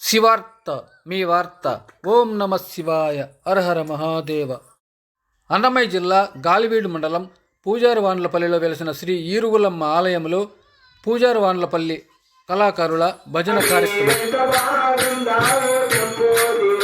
శివార్త మీ వార్త. ఓం నమ శివాయ. అర్హర మహాదేవ. అన్నమయ్య జిల్లా గాలివీడు మండలం పూజారివాన్లపల్లిలో వెలిసిన శ్రీ ఈరుగులమ్మ ఆలయంలో పూజారివాన్లపల్లి కళాకారుల భజన కార్యక్రమం.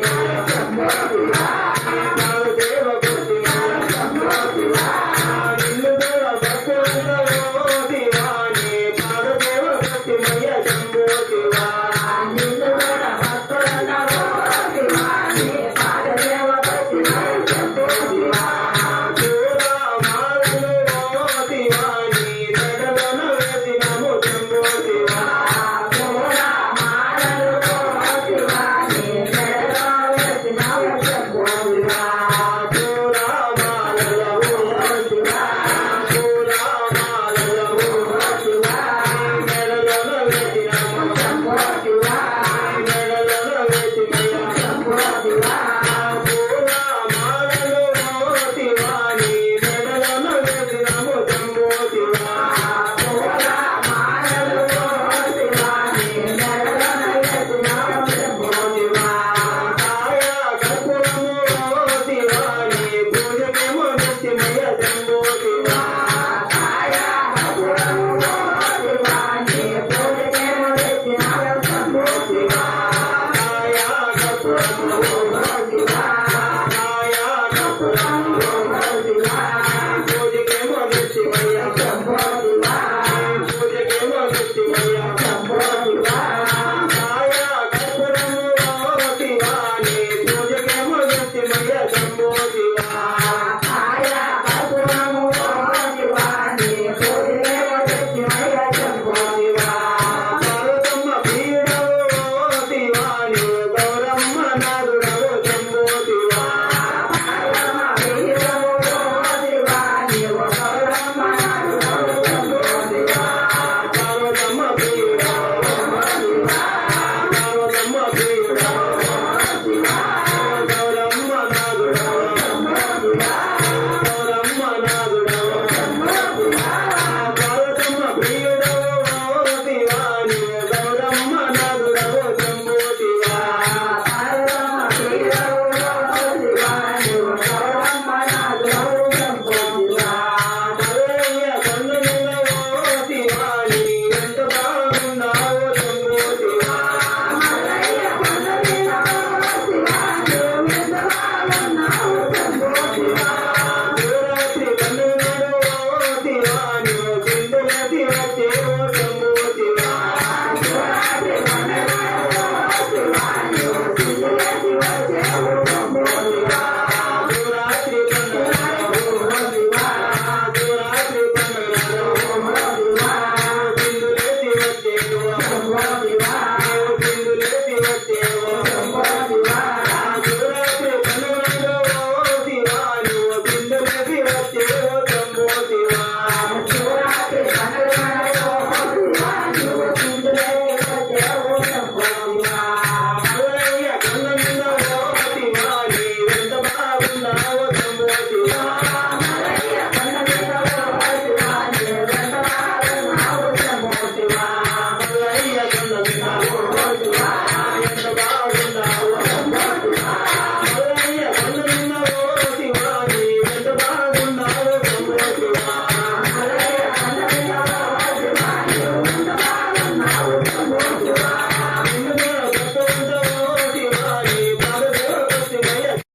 Thank you. flower, come like a